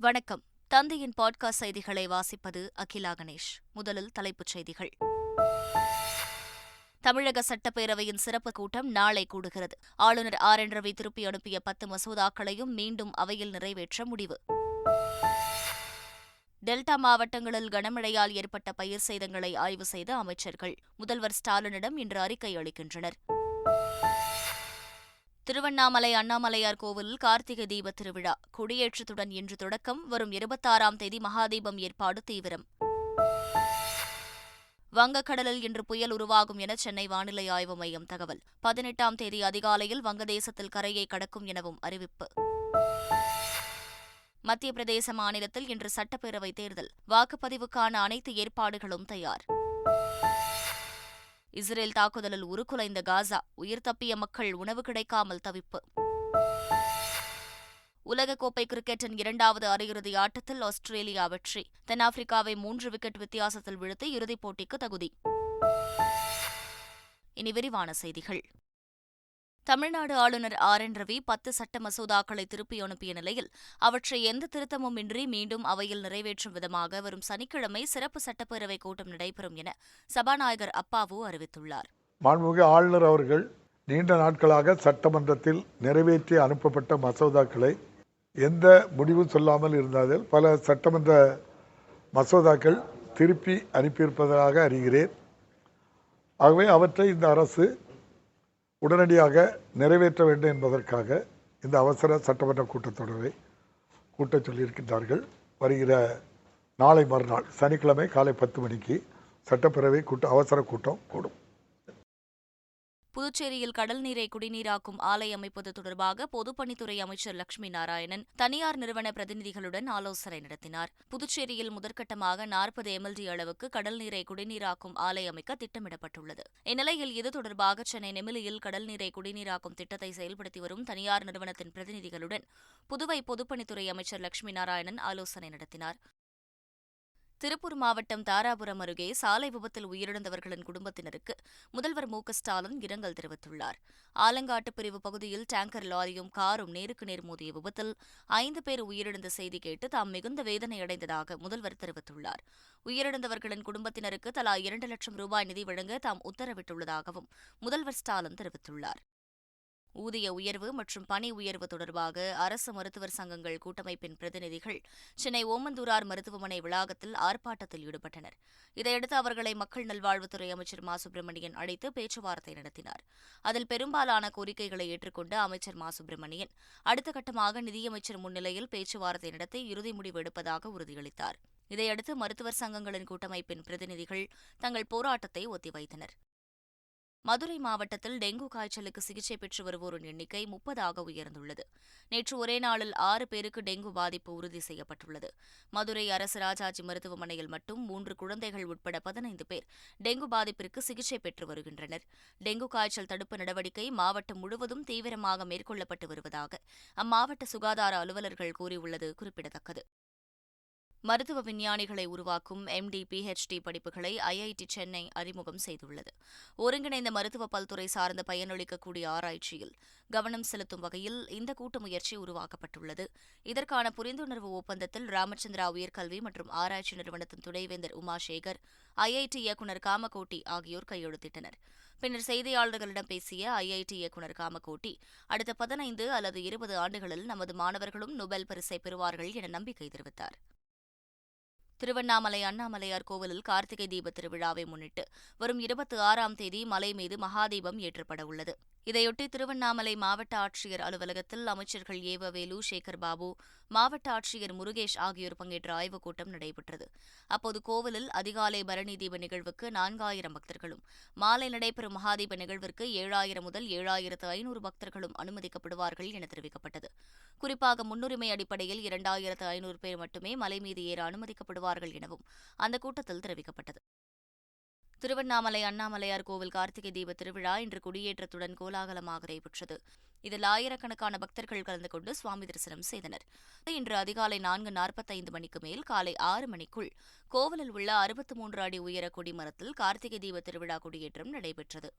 வணக்கம். தந்தையின் பாட்காஸ்ட் செய்திகளை வாசிப்பது அகிலா கணேஷ். முதலில் தலைப்புச் செய்திகள். தமிழக சட்டப்பேரவையின் சிறப்பு கூட்டம் நாளை கூடுகிறது. ஆளுநர் ஆர். என். ரவி திருப்பி அனுப்பிய பத்து மசோதாக்களையும் மீண்டும் அவையில் நிறைவேற்ற முடிவு. டெல்டா மாவட்டங்களில் கனமழையால் ஏற்பட்ட பயிர் சேதங்களை ஆய்வு செய்த அமைச்சர்கள். முதல்வர் ஸ்டாலினிடம் இன்று அறிக்கை அளிக்கின்றனர். திருவண்ணாமலை அண்ணாமலையார் கோவிலில் கார்த்திகை தீப திருவிழா. கொடியேற்றத்துடன் இன்று தொடக்கம். வரும் இருபத்தாறாம் தேதி மகாதீபம் ஏற்பாடு தீவிரம். வங்கக்கடலில் இன்று புயல் உருவாகும் என சென்னை வானிலை ஆய்வு மையம் தகவல். பதினெட்டாம் தேதி அதிகாலையில் வங்கதேசத்தில் கரையை கடக்கும் எனவும் அறிவிப்பு. மத்திய பிரதேச மாநிலத்தில் இன்று சட்டப்பேரவை தேர்தல். வாக்குப்பதிவுக்கான அனைத்து ஏற்பாடுகளும் தயார். இஸ்ரேல் தாக்குதலில் உருக்குலைந்த காசா உயிர் தப்பிய மக்கள் உணவு கிடைக்காமல் தவிப்பு. உலகக்கோப்பை கிரிக்கெட்டின் இரண்டாவது அரையிறுதி ஆட்டத்தில் ஆஸ்திரேலியா வெற்றி. தென்னாப்பிரிக்காவை மூன்று விக்கெட் வித்தியாசத்தில் வீழ்த்தி இறுதிப் போட்டிக்கு தகுதி. இனி விரிவான செய்திகள். தமிழ்நாடு ஆளுநர் ஆர் என் ரவி பத்து சட்ட மசோதாக்களை திருப்பி அனுப்பிய நிலையில் அவற்றை எந்த திருத்தமும் இன்றி மீண்டும் அவையில் நிறைவேற்றும் விதமாக வரும் சனிக்கிழமை சிறப்பு சட்டப்பேரவை கூட்டம் நடைபெறும் என சபாநாயகர் அப்பாவு அறிவித்துள்ளார். மாண்புமிகு ஆளுநர் அவர்கள் நீண்ட நாட்களாக சட்டமன்றத்தில் நிறைவேற்றி அனுப்பப்பட்ட மசோதாக்களை எந்த முடிவும் சொல்லாமல் இருந்ததில் பல சட்டமன்ற மசோதாக்கள் திருப்பி அனுப்பியிருப்பதாக அறிகிறேன். ஆகவே அவற்றை இந்த அரசு உடனடியாக நிறைவேற்ற வேண்டும் என்பதற்காக இந்த அவசர சட்டமன்ற கூட்டத்தொடரை கூட்டச் சொல்லியிருக்கின்றார்கள். வருகிற நாளை மறுநாள் சனிக்கிழமை காலை பத்து மணிக்கு சட்டப்பேரவை கூட்ட அவசர கூட்டம் கூடும். புதுச்சேரியில் கடல் நீரை குடிநீராக்கும் ஆலை அமைப்பது தொடர்பாக பொதுப்பணித்துறை அமைச்சர் லட்சுமி நாராயணன் தனியார் நிறுவன பிரதிநிதிகளுடன் ஆலோசனை நடத்தினார். புதுச்சேரியில் முதற்கட்டமாக நாற்பது எம்எல்டி அளவுக்கு கடல் நீரை குடிநீராக்கும் ஆலை அமைக்க திட்டமிடப்பட்டுள்ளது. இந்நிலையில் இது தொடர்பாக சென்னை நெமிலியில் கடல் நீரை குடிநீராக்கும் திட்டத்தை செயல்படுத்தி வரும் தனியார் நிறுவனத்தின் பிரதிநிதிகளுடன் புதுவை பொதுப்பணித்துறை அமைச்சர் லட்சுமி நாராயணன் ஆலோசனை நடத்தினார். திருப்பூர் மாவட்டம் தாராபுரம் அருகே சாலை விபத்தில் உயிரிழந்தவர்களின் குடும்பத்தினருக்கு முதல்வர் மு ஸ்டாலின் இரங்கல் தெரிவித்துள்ளார். ஆலங்காட்டு பிரிவு பகுதியில் டேங்கர் லாரியும் காரும் நேருக்கு நேர் மோதிய விபத்தில் ஐந்து பேர் உயிரிழந்த செய்தி கேட்டு தாம் மிகுந்த வேதனை அடைந்ததாக முதல்வர் தெரிவித்துள்ளார். உயிரிழந்தவர்களின் குடும்பத்தினருக்கு தலா இரண்டு லட்சம் ரூபாய் நிதி வழங்க தாம் உத்தரவிட்டுள்ளதாகவும் முதல்வர் ஸ்டாலின் தெரிவித்துள்ளார். ஊதிய உயர்வு மற்றும் பணி உயர்வு தொடர்பாக அரசு மருத்துவர் சங்கங்கள் கூட்டமைப்பின் பிரதிநிதிகள் சென்னை ஓமந்தூரார் மருத்துவமனை வளாகத்தில் ஆர்ப்பாட்டத்தில் ஈடுபட்டனர். இதையடுத்து அவர்களை மக்கள் நல்வாழ்வுத்துறை அமைச்சர் மா. சுப்பிரமணியன் அழைத்து பேச்சுவார்த்தை நடத்தினார். அதில் பெரும்பாலான கோரிக்கைகளை ஏற்றுக்கொண்ட அமைச்சர் மா. சுப்பிரமணியன் அடுத்த கட்டமாக நிதியமைச்சர் முன்னிலையில் பேச்சுவார்த்தை நடத்தி இறுதி முடிவு எடுப்பதாக உறுதியளித்தார். இதையடுத்து மருத்துவர் சங்கங்களின் கூட்டமைப்பின் பிரதிநிதிகள் தங்கள் போராட்டத்தை ஒத்திவைத்தனர். மதுரை மாவட்டத்தில் டெங்கு காய்ச்சலுக்கு சிகிச்சை பெற்று வருவோரின் எண்ணிக்கை முப்பதாக உயர்ந்துள்ளது. நேற்று ஒரே நாளில் ஆறு பேருக்கு டெங்கு பாதிப்பு உறுதி செய்யப்பட்டுள்ளது. மதுரை அரசு ராஜாஜி மருத்துவமனையில் மட்டும் மூன்று குழந்தைகள் உட்பட பதினைந்து பேர் டெங்கு பாதிப்பிற்கு சிகிச்சை பெற்று வருகின்றனர். டெங்கு காய்ச்சல் தடுப்பு நடவடிக்கை மாவட்டம் முழுவதும் தீவிரமாக மேற்கொள்ளப்பட்டு வருவதாக அம்மாவட்ட சுகாதார அலுவலர்கள் கூறியுள்ளது குறிப்பிடத்தக்கது. மருத்துவ விஞ்ஞானிகளை உருவாக்கும் எம்டி பிஹெச்டி படிப்புகளை ஐஐடி சென்னை அறிமுகம் செய்துள்ளது. ஒருங்கிணைந்த மருத்துவ பல்துறை சார்ந்த பயனளிக்கக்கூடிய ஆராய்ச்சியில் கவனம் செலுத்தும் வகையில் இந்த கூட்டு முயற்சி உருவாக்கப்பட்டுள்ளது. இதற்கான புரிந்துணர்வு ஒப்பந்தத்தில் ராமச்சந்திரா உயர்கல்வி மற்றும் ஆராய்ச்சி நிறுவனத்தின் துணைவேந்தர் உமாசேகர் ஐஐடி இயக்குநர் காமகோட்டி ஆகியோர் கையெழுத்திட்டனர். பின்னர் செய்தியாளர்களிடம் பேசிய ஐஐடி இயக்குநர் காமகோட்டி அடுத்த பதினைந்து அல்லது இருபது ஆண்டுகளில் நமது மாணவர்களும் நோபல் பரிசை பெறுவார்கள் என நம்பிக்கை தெரிவித்தார். திருவண்ணாமலை அண்ணாமலையார் கோவிலில் கார்த்திகை தீப திருவிழாவை முன்னிட்டு வரும் இருபத்தி ஆறாம் தேதி மலை மீது மகாதீபம் ஏற்றப்பட உள்ளது. இதையொட்டி திருவண்ணாமலை மாவட்ட ஆட்சியர் அலுவலகத்தில் அமைச்சர்கள் ஏவவேலு சேகர் பாபு மாவட்ட ஆட்சியர் முருகேஷ் ஆகியோர் பங்கேற்ற ஆய்வுக் கூட்டம் நடைபெற்றது. அப்போது கோவிலில் அதிகாலை பரணி தீப நிகழ்வுக்கு நான்காயிரம் பக்தர்களும் மாலை நடைபெறும் மகாதீப நிகழ்விற்கு ஏழாயிரம் முதல் ஏழாயிரத்து ஐநூறு பக்தர்களும் அனுமதிக்கப்படுவார்கள் என தெரிவிக்கப்பட்டது. குறிப்பாக முன்னுரிமை அடிப்படையில் இரண்டாயிரத்து ஐநூறு பேர் மட்டுமே மலை மீது ஏற அனுமதிக்கப்படுவார்கள் எனவும் அந்த கூட்டத்தில் தெரிவிக்கப்பட்டது. திருவண்ணாமலை அண்ணாமலையார் கோவில் கார்த்திகை தீப திருவிழா இன்று கொடியேற்றத்துடன் கோலாகலமாக நடைபெற்றது. இதில் ஆயிரக்கணக்கான பக்தர்கள் கலந்து கொண்டு சுவாமி தரிசனம் செய்தனர். இன்று அதிகாலை நான்கு நாற்பத்தைந்து மணிக்கு மேல் காலை ஆறு மணிக்குள் கோவிலில் உள்ள அறுபத்து மூன்று அடி உயர கொடிமரத்தில் கார்த்திகை தீப திருவிழா கொடியேற்றம் நடைபெற்றது.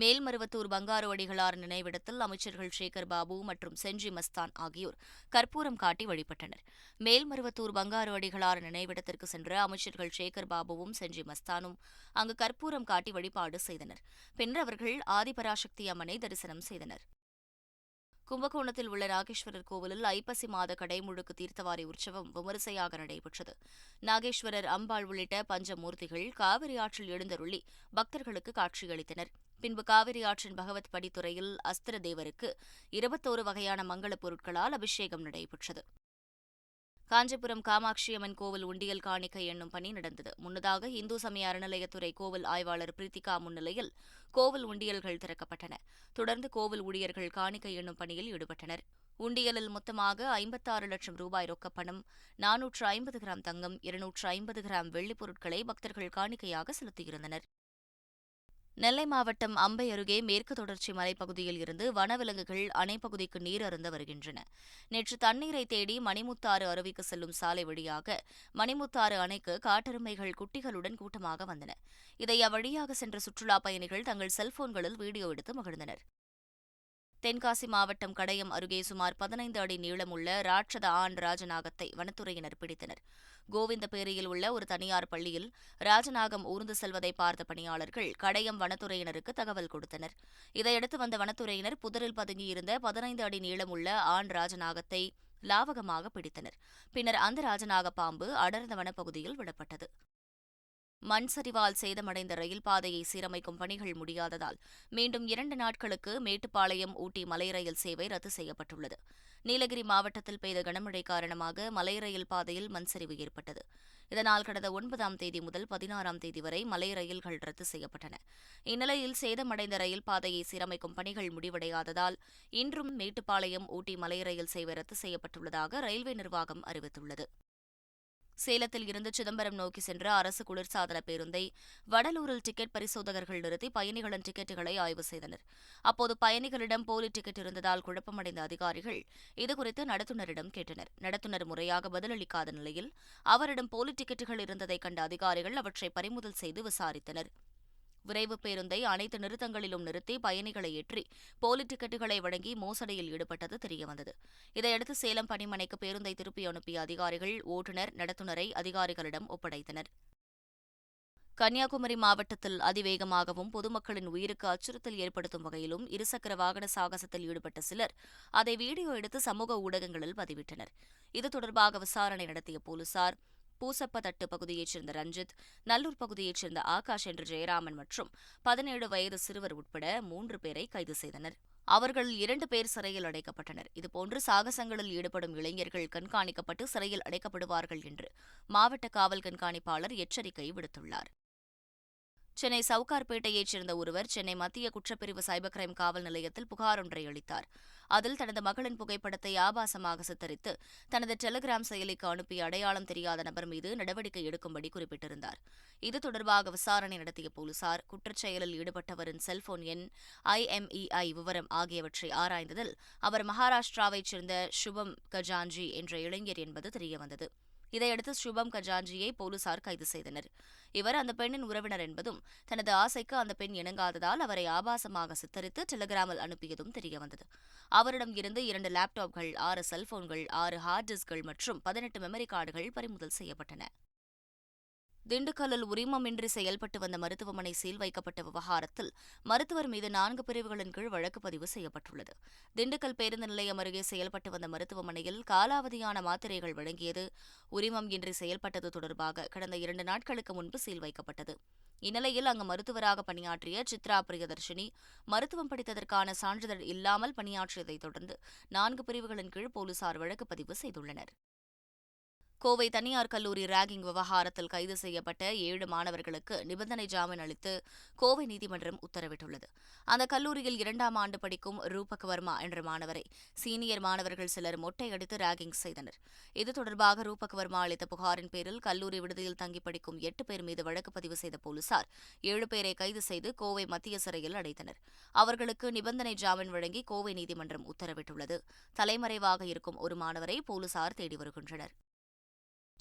மேல்மருவத்தூர் பங்காருவடிகளார் நினைவிடத்தில் அமைச்சர்கள் சேகர் பாபு மற்றும் செஞ்சி மஸ்தான் ஆகியோர் கற்பூரம் காட்டி வழிபட்டனர். மேல்மருவத்தூர் பங்காருவடிகளார் நினைவிடத்திற்கு சென்ற அமைச்சர்கள் சேகர் பாபுவும் செஞ்சி மஸ்தானும் அங்கு கற்பூரம் காட்டி வழிபாடு செய்தனர். பின்னர் அவர்கள் ஆதிபராசக்தி அம்மனை தரிசனம் செய்தனர். கும்பகோணத்தில் உள்ள நாகேஸ்வரர் கோவிலில் ஐப்பசி மாத கடைமுழுக்கு தீர்த்தவாரி உற்சவம் விமரிசையாக நடைபெற்றது. நாகேஸ்வரர் அம்பாள் உள்ளிட்ட பஞ்சமூர்த்திகள் காவிரி ஆற்றில் எழுந்தருளி பக்தர்களுக்கு காட்சியளித்தனர். பின்பு காவிரி ஆற்றின் பகவத் படித்துறையில் அஸ்திர தேவருக்கு இருபத்தோரு வகையான மங்களப் பொருட்களால் அபிஷேகம் நடைபெற்றது. காஞ்சிபுரம் காமாட்சியம்மன் கோவில் உண்டியல் காணிக்கை என்னும் பணி நடந்தது. முன்னதாக இந்து சமய அறநிலையத்துறை கோவில் ஆய்வாளர் பிரீத்திகா முன்னிலையில் கோவில் உண்டியல்கள் திறக்கப்பட்டன. தொடர்ந்து கோவில் ஊழியர்கள் காணிக்கை என்னும் பணியில் ஈடுபட்டனர். உண்டியலில் மொத்தமாக ஐம்பத்தாறு லட்சம் ரூபாய் ரொக்கப்பணம் நானூற்று ஐம்பது கிராம் தங்கம் இருநூற்று ஐம்பது கிராம் வெள்ளிப் பொருட்களை பக்தர்கள் காணிக்கையாக செலுத்தியிருந்தனர். நெல்லை மாவட்டம் அம்பை அருகே மேற்கு தொடர்ச்சி மலைப்பகுதியில் இருந்து வனவிலங்குகள் அணைப்பகுதிக்கு நீர் அருந்த வருகின்றன. நேற்று தண்ணீரை தேடி மணிமுத்தாறு அருவிக்கு செல்லும் சாலை வழியாக மணிமுத்தாறு அணைக்கு காட்டெருமைகள் குட்டிகளுடன் கூட்டமாக வந்தன. இதை அவ்வழியாக சென்ற சுற்றுலாப் பயணிகள் தங்கள் செல்போன்களில் வீடியோ எடுத்து மகிழ்ந்தனர். தென்காசி மாவட்டம் கடையம் அருகே சுமார் பதினைந்து அடி நீளமுள்ள ராட்சத ஆண் ராஜநாகத்தை வனத்துறையினர் பிடித்தனர். கோவிந்தபேரியில் உள்ள ஒரு தனியார் பள்ளியில் ராஜநாகம் ஊர்ந்து செல்வதை பார்த்த பணியாளர்கள் கடையம் வனத்துறையினருக்கு தகவல் கொடுத்தனர். இதையடுத்து வந்த வனத்துறையினர் புதரில் பதுங்கியிருந்த பதினைந்து அடி நீளமுள்ள ஆண் ராஜநாகத்தை லாவகமாக பிடித்தனர். பின்னர் அந்த ராஜநாக பாம்பு அடர்ந்த வனப்பகுதியில் விடப்பட்டது. மண் சரிவால் சேதமடைந்த ரயில் பாதையை சீரமைக்கும் பணிகள் முடியாததால் மீண்டும் இரண்டு நாட்களுக்கு மேட்டுப்பாளையம் ஊட்டி மலை ரயில் சேவை ரத்து செய்யப்பட்டுள்ளது. நீலகிரி மாவட்டத்தில் பெய்த கனமழை காரணமாக மலை ரயில் பாதையில் மண் சரிவு ஏற்பட்டது. இதனால் கடந்த ஒன்பதாம் தேதி முதல் பதினாறாம் தேதி வரை மலை ரயில்கள் ரத்து செய்யப்பட்டன. இந்நிலையில் சேதமடைந்த ரயில் பாதையை சீரமைக்கும் பணிகள் முடிவடையாததால் இன்றும் மேட்டுப்பாளையம் ஊட்டி மலை ரயில் சேவை ரத்து செய்யப்பட்டுள்ளதாக ரயில்வே நிர்வாகம் அறிவித்துள்ளது. சேலத்தில் இருந்து சிதம்பரம் நோக்கி சென்ற அரசு குளிர்சாதன பேருந்தை வடலூரில் டிக்கெட் பரிசோதகர்கள் நிறுத்தி பயணிகளின் டிக்கெட்டுகளை ஆய்வு செய்தனர். அப்போது பயணிகளிடம் போலி டிக்கெட் இருந்ததால் குழப்பமடைந்த அதிகாரிகள் இதுகுறித்து நடத்துனரிடம் கேட்டனர். நடத்துனர் முறையாக பதிலளிக்காத நிலையில் அவரிடம் போலி டிக்கெட்டுகள் இருந்ததை கண்ட அதிகாரிகள் அவற்றை பறிமுதல் செய்து விசாரித்தனர். விரைவு பேருந்தை அனைத்து நிறுத்தங்களிலும் நிறுத்தி பயணிகளை ஏற்றி போலி டிக்கெட்டுகளை வழங்கி மோசடியில் ஈடுபட்டது தெரியவந்தது. இதையடுத்து சேலம் பணிமனைக்கு பேருந்தை திருப்பி அனுப்பிய அதிகாரிகள் ஓட்டுநர் நடத்துனரை அதிகாரிகளிடம் ஒப்படைத்தனர். கன்னியாகுமரி மாவட்டத்தில் அதிவேகமாகவும் பொதுமக்களின் உயிருக்கு அச்சுறுத்தல் ஏற்படுத்தும் வகையிலும் இருசக்கர வாகன சாகசத்தில் ஈடுபட்ட சிலர் அதை வீடியோ எடுத்து சமூக ஊடகங்களில் பதிவிட்டனர். இது தொடர்பாக விசாரணை நடத்திய போலீசார் பூசப்பதட்டு பகுதியைச் சேர்ந்த ரஞ்சித் நல்லூர் பகுதியைச் சேர்ந்த ஆகாஷ் என்ற ஜெயராமன் மற்றும் பதினேழு வயது சிறுவர் உட்பட மூன்று பேரை கைது செய்தனர். அவர்களில் இரண்டு பேர் சிறையில் அடைக்கப்பட்டனர். இதுபோன்று சாகசங்களில் ஈடுபடும் இளைஞர்கள் கண்காணிக்கப்பட்டு சிறையில் அடைக்கப்படுவார்கள் என்று மாவட்ட காவல் கண்காணிப்பாளர் எச்சரிக்கை விடுத்துள்ளார். சென்னை சவுகார்பேட்டையைச் சேர்ந்த ஒருவர் சென்னை மத்திய குற்றப்பிரிவு சைபர் கிரைம் காவல் நிலையத்தில் புகார் ஒன்றை அளித்தார். அதில் தனது மகளின் புகைப்படத்தை ஆபாசமாக சித்தரித்து தனது டெலிகிராம் செயலிக்கு அனுப்பிய அடையாளம் தெரியாத நபர் மீது நடவடிக்கை எடுக்கும்படி குறிப்பிட்டிருந்தார். இது தொடர்பாக விசாரணை நடத்திய போலீசார் குற்றச்செயலில் ஈடுபட்டவரின் செல்போன் எண் ஐஎம்இஐ விவரம் ஆகியவற்றை ஆராய்ந்ததில் அவர் மகாராஷ்டிராவைச் சேர்ந்த சுபம் கஜான்ஜி என்ற இளைஞர் என்பது தெரியவந்தது. இதையடுத்து சுபம் கஜான்ஜியை போலீசார் கைது செய்தனர். இவர் அந்த பெண்ணின் உறவினர் என்பதும் தனது ஆசைக்கு அந்த பெண் இணங்காததால் அவரை ஆபாசமாக சித்தரித்து டெலிகிராமில் அனுப்பியதும் தெரியவந்தது. அவரிடம் இருந்து இரண்டு லேப்டாப்கள் ஆறு செல்போன்கள் ஆறு ஹார்ட் டிஸ்க்கள் மற்றும் பதினெட்டு மெமரி கார்டுகள் பறிமுதல் செய்யப்பட்டன. திண்டுக்கல்லில் உரிமமின்றி செயல்பட்டு வந்த மருத்துவமனை சீல் வைக்கப்பட்ட விவகாரத்தில் மருத்துவர் மீது நான்கு பிரிவுகளின் கீழ் வழக்கு பதிவு செய்யப்பட்டுள்ளது. திண்டுக்கல் பேருந்து நிலையம் அருகே செயல்பட்டு வந்த மருத்துவமனையில் காலாவதியான மாத்திரைகள் வழங்கியது. உரிமம் இன்றி செயல்பட்டது தொடர்பாக கடந்த இரண்டு நாட்களுக்கு முன்பு சீல் வைக்கப்பட்டது. இந்நிலையில் அங்கு மருத்துவராக பணியாற்றிய சித்ரா பிரியதர்ஷினி மருத்துவம் படித்ததற்கான சான்றிதழ் இல்லாமல் பணியாற்றியதைத் தொடர்ந்து நான்கு பிரிவுகளின் கீழ் போலீசார் வழக்கு பதிவு செய்துள்ளனர். கோவை தனியார் கல்லூரி ராகிங் விவகாரத்தில் கைது செய்யப்பட்ட ஏழு மாணவர்களுக்கு நிபந்தனை ஜாமீன் அளித்து கோவை நீதிமன்றம் உத்தரவிட்டுள்ளது. அந்த கல்லூரியில் இரண்டாம் ஆண்டு படிக்கும் ரூபக் வர்மா என்ற மாணவரை சீனியர் மாணவர்கள் சிலர் மொட்டையடித்து ராகிங் செய்தனர். இது தொடர்பாக ரூபக் வர்மா அளித்த புகாரின் பேரில் கல்லூரி விடுதியில் தங்கி படிக்கும் எட்டு பேர் மீது வழக்கு பதிவு செய்த போலீசார் ஏழு பேரை கைது செய்து கோவை மத்திய சிறையில் அடைத்தனர். அவர்களுக்கு நிபந்தனை ஜாமீன் வழங்கி கோவை நீதிமன்றம் உத்தரவிட்டுள்ளது. தலைமறைவாக இருக்கும் ஒரு மாணவரை போலீசார் தேடி வருகின்றனர்.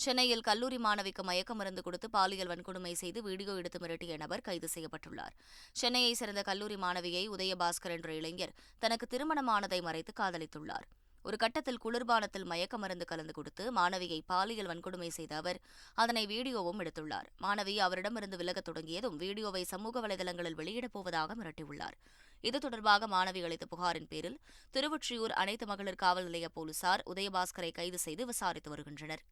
சென்னையில் கல்லூரி மாணவிக்கு மயக்க மருந்து கொடுத்து பாலியல் வன்கொடுமை செய்து வீடியோ எடுத்து மிரட்டிய நபர் கைது செய்யப்பட்டுள்ளார். சென்னையைச் சேர்ந்த கல்லூரி மாணவியை உதயபாஸ்கர் என்ற இளைஞர் தனக்கு திருமணமானதை மறைத்து காதலித்துள்ளார். ஒரு கட்டத்தில் குளிர்பானத்தில் மயக்க மருந்து கலந்து கொடுத்து மாணவியை பாலியல் வன்கொடுமை செய்த அவர் அதனை வீடியோவும் எடுத்துள்ளார். மாணவி அவரிடமிருந்து விலகத் தொடங்கியதும் வீடியோவை சமூக வலைதளங்களில் வெளியிடப் போவதாக மிரட்டியுள்ளார். இது தொடர்பாக மாணவி அளித்த புகாரின் பேரில் திருவொற்றியூர் அனைத்து மகளிர் காவல் நிலைய போலீசார் உதயபாஸ்கரை கைது செய்து விசாரித்து வருகின்றனர்.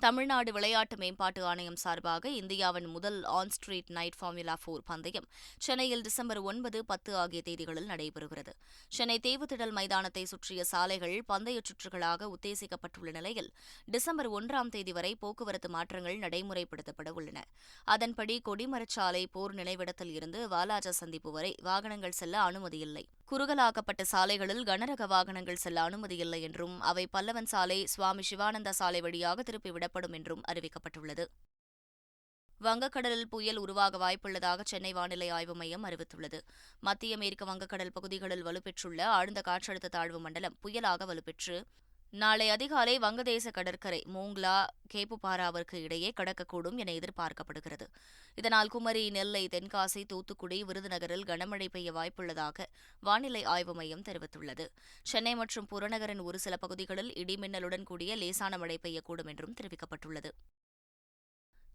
தமிழ்நாடு விளையாட்டு மேம்பாட்டு ஆணையம் சார்பாக இந்தியாவின் முதல் on street night formula four பந்தயம் சென்னையில் டிசம்பர் ஒன்பது பத்து ஆகிய தேதிகளில் நடைபெறுகிறது. சென்னை தேவுத்திடல் மைதானத்தை சுற்றிய சாலைகள் பந்தய சுற்றுகளாக உத்தேசிக்கப்பட்டுள்ள நிலையில் டிசம்பர் ஒன்றாம் தேதி வரை போக்குவரத்து மாற்றங்கள் நடைமுறைப்படுத்தப்பட உள்ளன. அதன்படி கொடிமரச்சாலை போர் நினைவிடத்தில் இருந்து வாலாஜா சந்திப்பு வரை வாகனங்கள் செல்ல அனுமதியில்லை குறுகலாக்கப்பட்ட சாலைகளில் கனரக வாகனங்கள் செல்ல அனுமதியில்லை என்றும் அவை பல்லவன் சாலை சுவாமி சிவானந்தா சாலை வழியாக திருப்பிவிடப்படும் என்றும் அறிவிக்கப்பட்டுள்ளது. வங்கக்கடலில் புயல் உருவாக வாய்ப்புள்ளதாக சென்னை வானிலை ஆய்வு மையம் அறிவித்துள்ளது. மத்திய மேற்கு வங்கக்கடல் பகுதிகளில் வலுப்பெற்றுள்ள ஆழ்ந்த காற்றழுத்த தாழ்வு மண்டலம் புயலாக வலுப்பெற்று நாளை அதிகாலை வங்கதேச கடற்கரை மூங்லா கேப்புபாராவிற்கு இடையே கடக்கக்கூடும் என எதிர்பார்க்கப்படுகிறது. இதனால் குமரி நெல்லை தென்காசி தூத்துக்குடி விருதுநகரில் கனமழை பெய்ய வாய்ப்புள்ளதாக வானிலை ஆய்வு மையம் தெரிவித்துள்ளது. சென்னை மற்றும் புறநகரின் ஒரு சில பகுதிகளில் இடிமின்னலுடன் கூடிய லேசான மழை பெய்யக்கூடும் என்றும் தெரிவிக்கப்பட்டுள்ளது.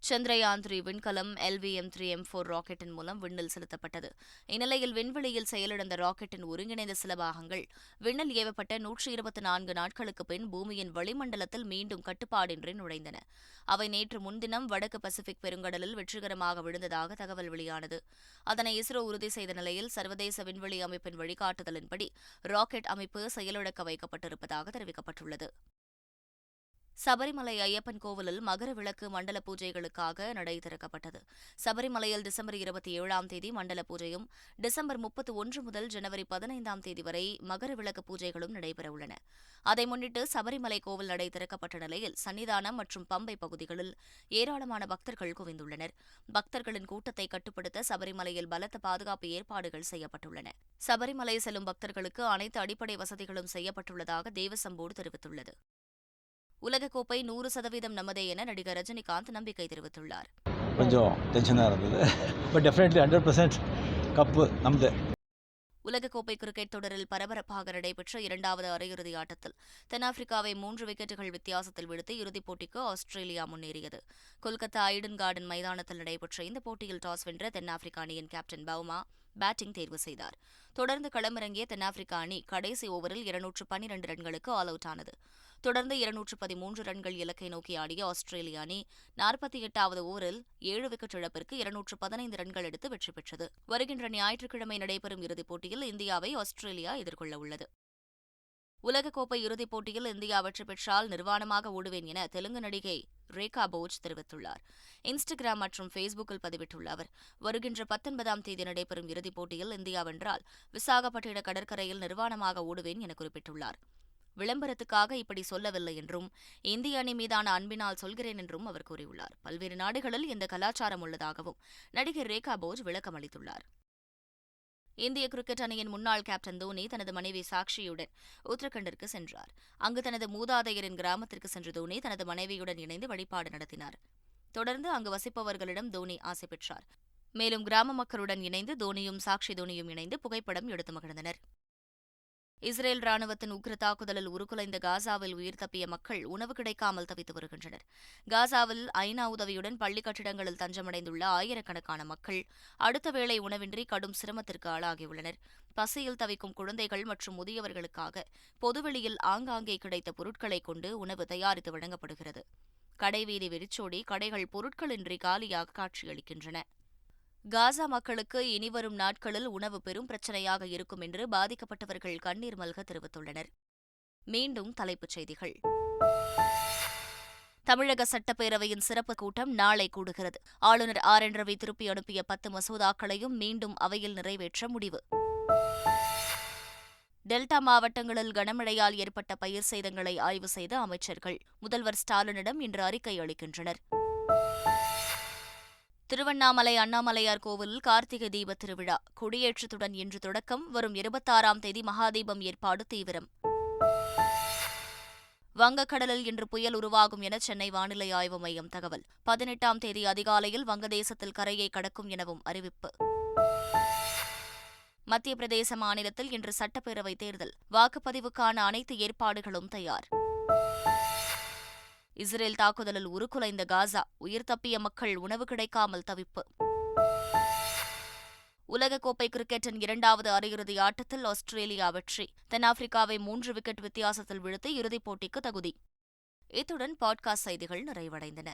சந்திரயான் த்ரீ விண்கலம் எல்விஎம் த்ரீ எம் ஃபோர் ராக்கெட்டின் மூலம் விண்ணில் செலுத்தப்பட்டது. இந்நிலையில் விண்வெளியில் செயலிழந்த ராக்கெட்டின் ஒருங்கிணைந்த சில பாகங்கள் விண்ணில் ஏவப்பட்ட நூற்றி இருபத்தி நான்கு நாட்களுக்கு பின் பூமியின் வளிமண்டலத்தில் மீண்டும் கட்டுப்பாடின்றி நுழைந்தன. அவை நேற்று முன்தினம் வடக்கு பசிபிக் பெருங்கடலில் வெற்றிகரமாக விழுந்ததாக தகவல் வெளியானது. அதனை இஸ்ரோ உறுதி செய்த நிலையில் சர்வதேச விண்வெளி அமைப்பின் வழிகாட்டுதலின்படி ராக்கெட் அமைப்பு செயலிழக்க வைக்கப்பட்டிருப்பதாக தெரிவிக்கப்பட்டுள்ளது. சபரிமலை ஐயப்பன் கோவிலில் மகர விளக்கு மண்டல பூஜைகளுக்காக நடை திறக்கப்பட்டது. சபரிமலையில் டிசம்பர் இருபத்தி ஏழாம் தேதி மண்டல பூஜையும் டிசம்பர் முப்பத்தி ஒன்று முதல் ஜனவரி பதினைந்தாம் தேதி வரை மகர விளக்கு பூஜைகளும் நடைபெறவுள்ளன அதை முன்னிட்டு சபரிமலை கோவில் நடை திறக்கப்பட்ட நிலையில் சன்னிதானம் மற்றும் பம்பை பகுதிகளில் ஏராளமான பக்தர்கள் குவிந்துள்ளனர். பக்தர்களின் கூட்டத்தை கட்டுப்படுத்த சபரிமலையில் பலத்த பாதுகாப்பு ஏற்பாடுகள் செய்யப்பட்டுள்ளன. சபரிமலை செல்லும் பக்தர்களுக்கு அனைத்து அடிப்படை வசதிகளும் செய்யப்பட்டுள்ளதாக தேவசம்போர்டு தெரிவித்துள்ளது. உலகக்கோப்பை நூறு சதவீதம் நமதே என நடிகர் ரஜினிகாந்த் நம்பிக்கை தெரிவித்துள்ளார். கொஞ்சம் டென்ஷனாக இருந்தது. But definitely hundred percent cup நம்பது உலகக்கோப்பை கிரிக்கெட் தொடரில் பரபரப்பாக நடைபெற்ற இரண்டாவது அரையிறுதி ஆட்டத்தில் தென்னாப்பிரிக்காவை மூன்று விக்கெட்டுகள் வித்தியாசத்தில் விடுத்து இறுதிப் போட்டிக்கு ஆஸ்திரேலியா முன்னேறியது. கொல்கத்தா ஐடன் கார்டன் மைதானத்தில் நடைபெற்ற இந்த போட்டியில் டாஸ் வென்ற தென்னாப்பிரிக்க அணியின் கேப்டன் பவுமா பேட்டிங் தேர்வு செய்தார். தொடர்ந்து களமிறங்கிய தென்னாப்பிரிக்க அணி கடைசி ஓவரில் இருநூற்று பன்னிரண்டு ரன்களுக்கு ஆல் அவுட் ஆனது. தொடர்ந்து இருநூற்று பதிமூன்று ரன்கள் இலக்கை நோக்கி ஆடிய ஆஸ்திரேலிய அணி நாற்பத்தி எட்டாவது ஓவரில் ஏழு விக்கெட் இழப்பிற்கு இருநூற்று பதினைந்து ரன்கள் எடுத்து வெற்றி பெற்றது. வருகின்ற ஞாயிற்றுக்கிழமை நடைபெறும் இறுதிப் போட்டியில் இந்தியாவை ஆஸ்திரேலியா எதிர்கொள்ள உள்ளது. உலகக்கோப்பை இறுதிப் போட்டியில் இந்தியா வெற்றி பெற்றால் நிர்வாணமாக ஓடுவேன் என தெலுங்கு நடிகை ரேகா போஜ் தெரிவித்துள்ளார். இன்ஸ்டாகிராம் மற்றும் ஃபேஸ்புக்கில் பதிவிட்டுள்ள அவர் வருகின்ற பத்தொன்பதாம் தேதி நடைபெறும் இறுதிப் போட்டியில் இந்தியா வென்றால் விசாகப்பட்டின கடற்கரையில் நிர்வாணமாக ஓடுவேன் என குறிப்பிட்டுள்ளார். விளம்பரத்துக்காக இப்படி சொல்லவில்லை என்றும் இந்திய அணி மீதான அன்பினால் சொல்கிறேன் என்றும் அவர் கூறியுள்ளார். பல்வேறு நாடுகளில் இந்த கலாச்சாரம் உள்ளதாகவும் நடிகர் ரேகா போஜ் விளக்கம் அளித்துள்ளார் இந்திய கிரிக்கெட் அணியின் முன்னாள் கேப்டன் தோனி தனது மனைவி சாக்ஷியுடன் உத்தரகண்டிற்கு சென்றார். அங்கு தனது மூதாதையரின் கிராமத்திற்கு சென்ற தோனி தனது மனைவியுடன் இணைந்து வழிபாடு நடத்தினார். தொடர்ந்து அங்கு வசிப்பவர்களிடம் தோனி ஆசை பெற்றார். மேலும் கிராம மக்களுடன் இணைந்து தோனியும் சாக்ஷி தோனியும் இணைந்து புகைப்படம் எடுத்து மகிழ்ந்தனர். இஸ்ரேல் ராணுவத்தின் உக்ர தாக்குதலில் உருக்குலைந்த காசாவில் உயிர் தப்பிய மக்கள் உணவு கிடைக்காமல் தவித்து வருகின்றனர். காசாவில் ஐநா உதவியுடன் பள்ளி கட்டிடங்களில் தஞ்சமடைந்துள்ள ஆயிரக்கணக்கான மக்கள் அடுத்த வேளை உணவின்றி கடும் சிரமத்திற்கு ஆளாகியுள்ளனர். பசியில் தவிக்கும் குழந்தைகள் மற்றும் முதியவர்களுக்காக பொதுவெளியில் ஆங்காங்கே கிடைத்த பொருட்களை கொண்டு உணவு தயாரித்து வழங்கப்படுகிறது. கடைவீதி வெறிச்சோடி கடைகள் பொருட்களின்றி காலியாக காட்சியளிக்கின்றன. காசா மக்களுக்கு இனிவரும் நாட்களில் உணவு பெரும் பிரச்சனையாக இருக்கும் என்று பாதிக்கப்பட்டவர்கள் கண்ணீர் மல்க தெரிவித்துள்ளனர். மீண்டும் தலைப்புச் செய்திகள். தமிழக சட்டப்பேரவையின் சிறப்பு கூட்டம் நாளை கூடுகிறது. ஆளுநர் ஆர். என். ரவி திருப்பி அனுப்பிய பத்து மசோதாக்களையும் மீண்டும் அவையில் நிறைவேற்ற முடிவு. டெல்டா மாவட்டங்களில் கனமழையால் ஏற்பட்ட பயிர் சேதங்களை ஆய்வு செய்த அமைச்சர்கள். முதல்வர் ஸ்டாலினிடம் இன்று அறிக்கை அளிக்கின்றனர். திருவண்ணாமலை அண்ணாமலையார் கோவிலில் கார்த்திகை தீப திருவிழா. கொடியேற்றத்துடன் இன்று தொடக்கம். வரும் இருபத்தாறாம் தேதி மகாதீபம் ஏற்பாடு தீவிரம். வங்கக்கடலில் இன்று புயல் உருவாகும் என சென்னை வானிலை ஆய்வு மையம் தகவல். பதினெட்டாம் தேதி அதிகாலையில் வங்கதேசத்தில் கரையை கடக்கும் எனவும் அறிவிப்பு. மத்திய பிரதேச மாநிலத்தில் இன்று சட்டப்பேரவை தேர்தல். வாக்குப்பதிவுக்கான அனைத்து ஏற்பாடுகளும் தயார். இஸ்ரேல் தாக்குதலில் உருக்குலைந்த காசா உயிர் தப்பிய மக்கள் உணவு கிடைக்காமல் தவிப்பு. உலகக்கோப்பை கிரிக்கெட்டின் இரண்டாவது அரையிறுதி ஆட்டத்தில் ஆஸ்திரேலியா வெற்றி. தென்னாப்பிரிக்காவை மூன்று விக்கெட் வித்தியாசத்தில் வீழ்த்தி இறுதிப் போட்டிக்கு தகுதி. இத்துடன் பாட்காஸ்ட் செய்திகள் நிறைவடைந்தன.